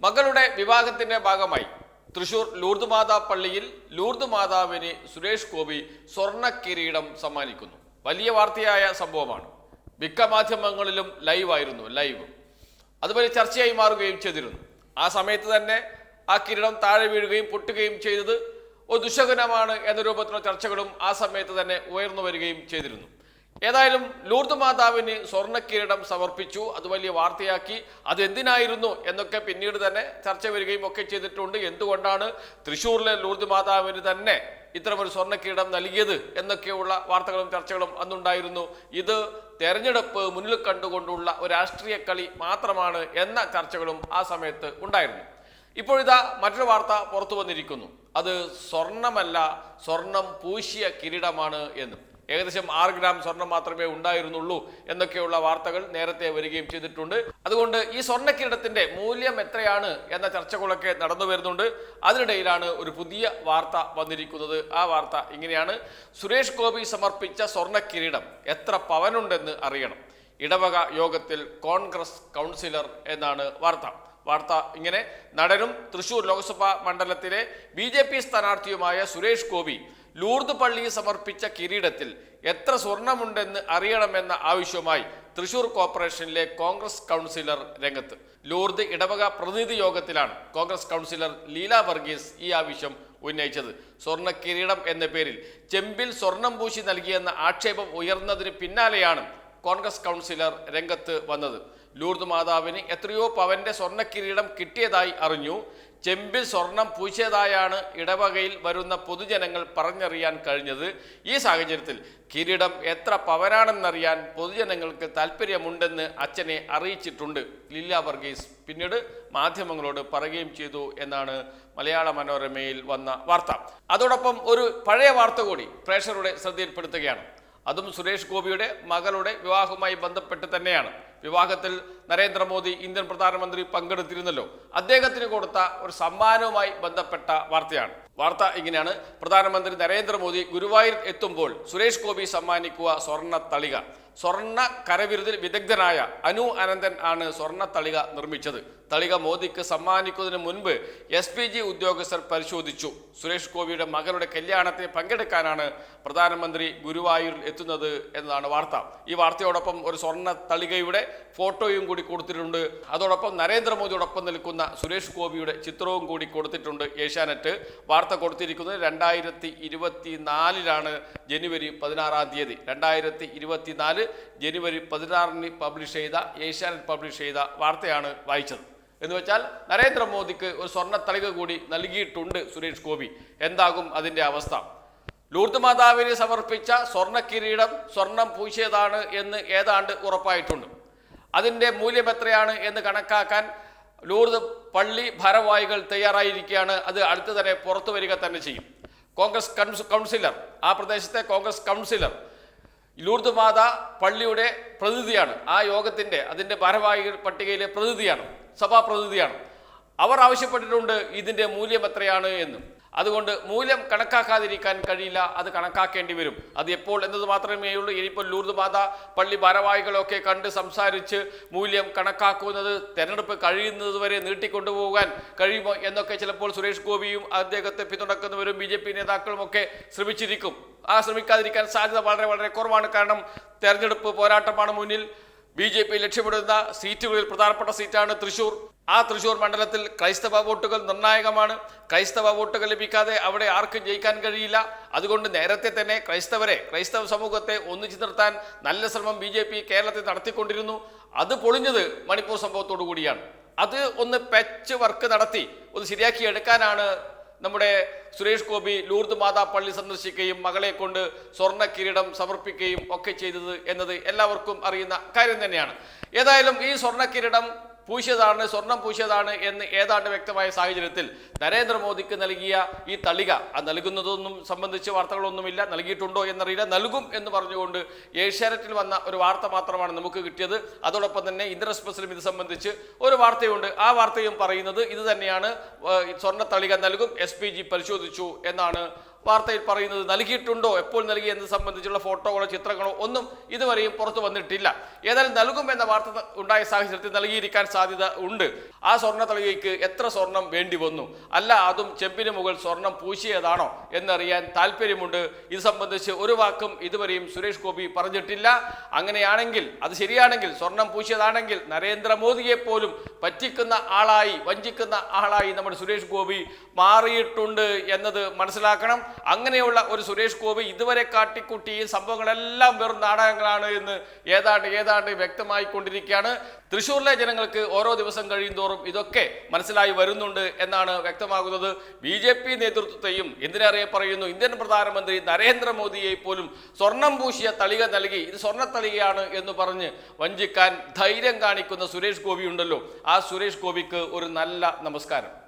മകളുടെ വിവാഹത്തിന്റെ ഭാഗമായി തൃശൂർ ലൂർദ് മാതാ പള്ളിയിൽ ലൂർദ് മാതാവിന് സുരേഷ് ഗോപി സ്വർണ കിരീടം സമ്മാനിക്കുന്നു. വലിയ വാർത്തയായ സംഭവമാണ്. മിക്ക മാധ്യമങ്ങളിലും ലൈവായിരുന്നു ലൈവ് അതുപോലെ ചർച്ചയായി മാറുകയും ചെയ്തിരുന്നു. ആ സമയത്ത് തന്നെ ആ കിരീടം താഴെ വീഴുകയും പൊട്ടുകയും ചെയ്തത് ഒരു ദുശകനമാണ് എന്ന രൂപത്തിലുള്ള ചർച്ചകളും ആ സമയത്ത് തന്നെ ഉയർന്നു വരികയും ചെയ്തിരുന്നു. ഏതായാലും ലൂർദ് മാതാവിന് സ്വർണ കിരീടം സമർപ്പിച്ചു. അത് വലിയ വാർത്തയാക്കി. അത് എന്തിനായിരുന്നു എന്നൊക്കെ പിന്നീട് തന്നെ ചർച്ച വരികയും ഒക്കെ ചെയ്തിട്ടുണ്ട്. എന്തുകൊണ്ടാണ് തൃശ്ശൂരിലെ ലൂർദ് മാതാവിന് തന്നെ ഇത്തരമൊരു സ്വർണ കിരീടം നൽകിയത് എന്നൊക്കെയുള്ള വാർത്തകളും ചർച്ചകളും അന്നുണ്ടായിരുന്നു. ഇത് തെരഞ്ഞെടുപ്പ് മുന്നിൽ കണ്ടുകൊണ്ടുള്ള ഒരു രാഷ്ട്രീയ കളി മാത്രമാണ് എന്ന ചർച്ചകളും ആ സമയത്ത് ഉണ്ടായിരുന്നു. ഇപ്പോഴിതാ മറ്റൊരു വാർത്ത പുറത്തു വന്നിരിക്കുന്നു. അത് സ്വർണമല്ല സ്വർണം പൂശിയ കിരീടമാണ് എന്ന്. ഏകദേശം ആറ് ഗ്രാം സ്വർണം മാത്രമേ ഉണ്ടായിരുന്നുള്ളൂ എന്നൊക്കെയുള്ള വാർത്തകൾ നേരത്തെ വരികയും ചെയ്തിട്ടുണ്ട്. അതുകൊണ്ട് ഈ സ്വർണ കിരീടത്തിന്റെ മൂല്യം എത്രയാണ് എന്ന ചർച്ചകളൊക്കെ നടന്നു വരുന്നുണ്ട്. അതിനിടയിലാണ് ഒരു പുതിയ വാർത്ത വന്നിരിക്കുന്നത്. ആ വാർത്ത ഇങ്ങനെയാണ്. സുരേഷ് ഗോപി സമർപ്പിച്ച സ്വർണ കിരീടം എത്ര പവനുണ്ടെന്ന് അറിയണം. ഇടവക യോഗത്തിൽ കോൺഗ്രസ് കൗൺസിലർ എന്നാണ് വാർത്ത. വാർത്ത ഇങ്ങനെ നടനും തൃശൂർ ലോക്സഭാ മണ്ഡലത്തിലെ ബി സ്ഥാനാർത്ഥിയുമായ സുരേഷ് ഗോപി ലൂർദ് പള്ളി സമർപ്പിച്ച കിരീടത്തിൽ എത്ര സ്വർണമുണ്ടെന്ന് അറിയണമെന്ന ആവശ്യവുമായി തൃശൂർ കോർപ്പറേഷനിലെ കോൺഗ്രസ് കൗൺസിലർ രംഗത്ത്. ലൂർദ് ഇടവക പ്രതിനിധി യോഗത്തിലാണ് കോൺഗ്രസ് കൗൺസിലർ ലീല വർഗീസ് ഈ ആവശ്യം ഉന്നയിച്ചത്. സ്വർണ കിരീടം എന്ന പേരിൽ ചെമ്പിൽ സ്വർണം പൂശി നൽകിയെന്ന ആക്ഷേപം ഉയർന്നതിന് പിന്നാലെയാണ് കോൺഗ്രസ് കൗൺസിലർ രംഗത്ത് വന്നത്. ലൂർദ് മാതാവിന് എത്രയോ പവന്റെ സ്വർണ കിരീടം കിട്ടിയതായി അറിഞ്ഞു. ചെമ്പിൽ സ്വർണം പൂശിയതായാണ് ഇടവകയിൽ വരുന്ന പൊതുജനങ്ങൾ പറഞ്ഞറിയാൻ കഴിഞ്ഞത്. ഈ സാഹചര്യത്തിൽ കിരീടം എത്ര പവനാണെന്നറിയാൻ പൊതുജനങ്ങൾക്ക് താല്പര്യമുണ്ടെന്ന് അച്ഛനെ അറിയിച്ചിട്ടുണ്ട്. ലില്ല വർഗീസ് പിന്നീട് മാധ്യമങ്ങളോട് പറയുകയും ചെയ്തു എന്നാണ് മലയാള മനോരമയിൽ വന്ന വാർത്ത. അതോടൊപ്പം ഒരു പഴയ വാർത്ത കൂടി പ്രേക്ഷകരുടെ ശ്രദ്ധയിൽപ്പെടുത്തുകയാണ്. അതും സുരേഷ് ഗോപിയുടെ മകളുടെ വിവാഹവുമായി ബന്ധപ്പെട്ട് തന്നെയാണ്. വിവാഹത്തിൽ നരേന്ദ്രമോദി ഇന്ത്യൻ പ്രധാനമന്ത്രി പങ്കെടുത്തിരുന്നല്ലോ. അദ്ദേഹത്തിന് കൊടുത്ത ഒരു സമ്മാനവുമായി ബന്ധപ്പെട്ട വാർത്തയാണ്. വാർത്ത ഇങ്ങനെയാണ്. പ്രധാനമന്ത്രി നരേന്ദ്രമോദി ഗുരുവായൂർ എത്തുമ്പോൾ സുരേഷ് ഗോപി സമ്മാനിക്കുക സ്വർണ തളിക. സ്വർണ കരവിരുതിൽ വിദഗ്ധനായ അനു അനന്തൻ ആണ് സ്വർണ തളിക നിർമ്മിച്ചത്. തളിക മോദിക്ക് സമ്മാനിക്കുന്നതിന് മുൻപ് എസ് പി ജി ഉദ്യോഗസ്ഥർ പരിശോധിച്ചു. സുരേഷ് ഗോപിയുടെ മകളുടെ കല്യാണത്തിന് പങ്കെടുക്കാനാണ് പ്രധാനമന്ത്രി ഗുരുവായൂരിൽ എത്തുന്നത് എന്നതാണ് വാർത്ത. ഈ വാർത്തയോടൊപ്പം ഒരു സ്വർണ തളികയുടെ ഫോട്ടോയും കൂടി കൊടുത്തിട്ടുണ്ട്. അതോടൊപ്പം നരേന്ദ്രമോദിയോടൊപ്പം നിൽക്കുന്ന സുരേഷ് ഗോപിയുടെ ചിത്രവും കൂടി കൊടുത്തിട്ടുണ്ട് ഏഷ്യാനെറ്റ്. വാർത്ത കൊടുത്തിരിക്കുന്നത് രണ്ടായിരത്തി ഇരുപത്തി നാലിലാണ് ജനുവരി പതിനാറാം തീയതി. രണ്ടായിരത്തി ഇരുപത്തിനാല് ജനുവരി പതിനാറിന് പബ്ലിഷ് ചെയ്ത ഏഷ്യാനെറ്റ് പബ്ലിഷ് ചെയ്ത വാർത്തയാണ് വായിച്ചത്. എന്ന് വെച്ചാൽ നരേന്ദ്രമോദിക്ക് ഒരു സ്വർണ തളിക കൂടി നൽകിയിട്ടുണ്ട് സുരേഷ് ഗോപി. എന്താകും അതിന്റെ അവസ്ഥ? ലൂർദ് മാതാവിന് സമർപ്പിച്ച സ്വർണ കിരീടം സ്വർണം പൂശിയതാണ് എന്ന് ഏതാണ്ട് ഉറപ്പായിട്ടുണ്ട്. അതിന്റെ മൂല്യം എത്രയാണ് എന്ന് കണക്കാക്കാൻ ലൂർദ് പള്ളി ഭാരവാഹികൾ തയ്യാറായിരിക്കുകയാണ്. അത് അടുത്ത് തന്നെ പുറത്തു വരിക തന്നെ ചെയ്യും. കോൺഗ്രസ് കൺസ് കൗൺസിലർ ആ പ്രദേശത്തെ കോൺഗ്രസ് കൗൺസിലർ ലൂർദ് മാത പള്ളിയുടെ പ്രതിനിധിയാണ്. ആ യോഗത്തിന്റെ അതിന്റെ ഭാരവാഹികൾ പട്ടികയിലെ പ്രതിനിധിയാണ് സഭാ പ്രതിനിധിയാണ്. അവർ ആവശ്യപ്പെട്ടിട്ടുണ്ട് ഇതിന്റെ മൂല്യം എത്രയാണ് എന്ന്. അതുകൊണ്ട് മൂല്യം കണക്കാക്കാതിരിക്കാൻ കഴിയില്ല അത് കണക്കാക്കേണ്ടി വരും. അത് എപ്പോൾ എന്നത് മാത്രമേ ഉള്ളൂ. ഇനിയിപ്പോൾ ലൂർദ് മാത പള്ളി ഭാരവാഹികളൊക്കെ കണ്ട് സംസാരിച്ച് മൂല്യം കണക്കാക്കുന്നത് തെരഞ്ഞെടുപ്പ് കഴിയുന്നത് വരെ നീട്ടിക്കൊണ്ടുപോകാൻ കഴിയുമോ എന്നൊക്കെ ചിലപ്പോൾ സുരേഷ് ഗോപിയും അദ്ദേഹത്തെ പിന്തുണക്കുന്നവരും ബി ജെ പി നേതാക്കളും ഒക്കെ ശ്രമിച്ചിരിക്കും. ആ ശ്രമിക്കാതിരിക്കാൻ സാധ്യത വളരെ വളരെ കുറവാണ്. കാരണം തെരഞ്ഞെടുപ്പ് പോരാട്ടമാണ് മുന്നിൽ. ബി ജെ പി ലക്ഷ്യമിടുന്ന സീറ്റുകളിൽ പ്രധാനപ്പെട്ട സീറ്റാണ് തൃശൂർ. ആ തൃശ്ശൂർ മണ്ഡലത്തിൽ ക്രൈസ്തവ വോട്ടുകൾ നിർണായകമാണ്. ക്രൈസ്തവ വോട്ടുകൾ ലഭിക്കാതെ അവിടെ ആർക്കും ജയിക്കാൻ കഴിയില്ല. അതുകൊണ്ട് നേരത്തെ തന്നെ ക്രൈസ്തവരെ ക്രൈസ്തവ സമൂഹത്തെ ഒന്നിച്ചു നിർത്താൻ നല്ല ശ്രമം ബി ജെ പി കേരളത്തിൽ നടത്തിക്കൊണ്ടിരുന്നു. അത് പൊളിഞ്ഞത് മണിപ്പൂർ സംഭവത്തോടു കൂടിയാണ്. അത് ഒന്ന് പെച്ച് വർക്ക് നടത്തി ഒന്ന് ശരിയാക്കി എടുക്കാനാണ് നമ്മുടെ സുരേഷ് ഗോപി ലൂർദ് മാതാ പള്ളി സന്ദർശിക്കുകയും മകളെ കൊണ്ട് സ്വർണ കിരീടം സമർപ്പിക്കുകയും ഒക്കെ ചെയ്തത് എന്നത് എല്ലാവർക്കും അറിയുന്ന കാര്യം തന്നെയാണ്. ഏതായാലും ഈ സ്വർണ കിരീടം പൂശിയതാണ് സ്വർണം പൂശിയതാണ് എന്ന് ഏതാണ്ട് വ്യക്തമായ സാഹചര്യത്തിൽ നരേന്ദ്രമോദിക്ക് നൽകിയ ഈ തളിക ആ നൽകുന്നതൊന്നും സംബന്ധിച്ച് വാർത്തകളൊന്നുമില്ല നൽകിയിട്ടുണ്ടോ എന്നറിയില്ല നൽകും എന്ന് പറഞ്ഞുകൊണ്ട് ഏഷ്യാനെറ്റിൽ വന്ന ഒരു വാർത്ത മാത്രമാണ് നമുക്ക് കിട്ടിയത്. അതോടൊപ്പം തന്നെ ഇന്ത്യൻ എക്സ്പ്രസിലും ഇത് സംബന്ധിച്ച് ഒരു വാർത്തയുണ്ട്. ആ വാർത്തയും പറയുന്നത് ഇത് തന്നെയാണ് സ്വർണ തളിക നൽകും എസ് പരിശോധിച്ചു എന്നാണ് വാർത്തയിൽ പറയുന്നത് നൽകിയിട്ടുണ്ടോ? എപ്പോൾ നൽകി? എന്നത് സംബന്ധിച്ചുള്ള ഫോട്ടോകളോ ചിത്രങ്ങളോ ഒന്നും ഇതുവരെയും പുറത്തു വന്നിട്ടില്ല. ഏതായാലും നൽകുമെന്ന വാർത്ത ഉണ്ടായ സാഹചര്യത്തിൽ നൽകിയിരിക്കാൻ സാധ്യത ഉണ്ട്. ആ സ്വർണ തളികയ്ക്ക് എത്ര സ്വർണം വേണ്ടി വന്നു? അല്ല അതും ചെമ്പിന് മുകൾ സ്വർണം പൂശിയതാണോ എന്നറിയാൻ താല്പര്യമുണ്ട് ഇത് സംബന്ധിച്ച് ഒരു വാക്കും ഇതുവരെയും സുരേഷ് ഗോപി പറഞ്ഞിട്ടില്ല. അങ്ങനെയാണെങ്കിൽ അത് ശരിയാണെങ്കിൽ സ്വർണം പൂശിയതാണെങ്കിൽ നരേന്ദ്രമോദിയെ പോലും പറ്റിക്കുന്ന ആളായി വഞ്ചിക്കുന്ന ആളായി നമ്മുടെ സുരേഷ് ഗോപി മാറിയിട്ടുണ്ട് എന്നത് മനസ്സിലാക്കണം. അങ്ങനെയുള്ള ഒരു സുരേഷ് ഗോപി ഇതുവരെ കാട്ടിക്കുട്ടി ഈ സംഭവങ്ങളെല്ലാം വെറും നാടകങ്ങളാണ് എന്ന് ഏതാണ്ട് ഏതാണ്ട് വ്യക്തമായി കൊണ്ടിരിക്കുകയാണ്. തൃശ്ശൂരിലെ ജനങ്ങൾക്ക് ഓരോ ദിവസം കഴിയും തോറും ഇതൊക്കെ മനസ്സിലായി വരുന്നുണ്ട് എന്നാണ് വ്യക്തമാകുന്നത്. ബി ജെ പി നേതൃത്വത്തെയും എന്തിനേറെ പറയുന്നു? ഇന്ത്യൻ പ്രധാനമന്ത്രി നരേന്ദ്രമോദിയെ പോലും സ്വർണം പൂശിയ തളിക നൽകി. ഇത് സ്വർണ തളികയാണ് എന്ന് പറഞ്ഞ് വഞ്ചിക്കാൻ ധൈര്യം കാണിക്കുന്ന സുരേഷ് ഗോപി ഉണ്ടല്ലോ ആ സുരേഷ് ഗോപിക്ക് ഒരു നല്ല നമസ്കാരം.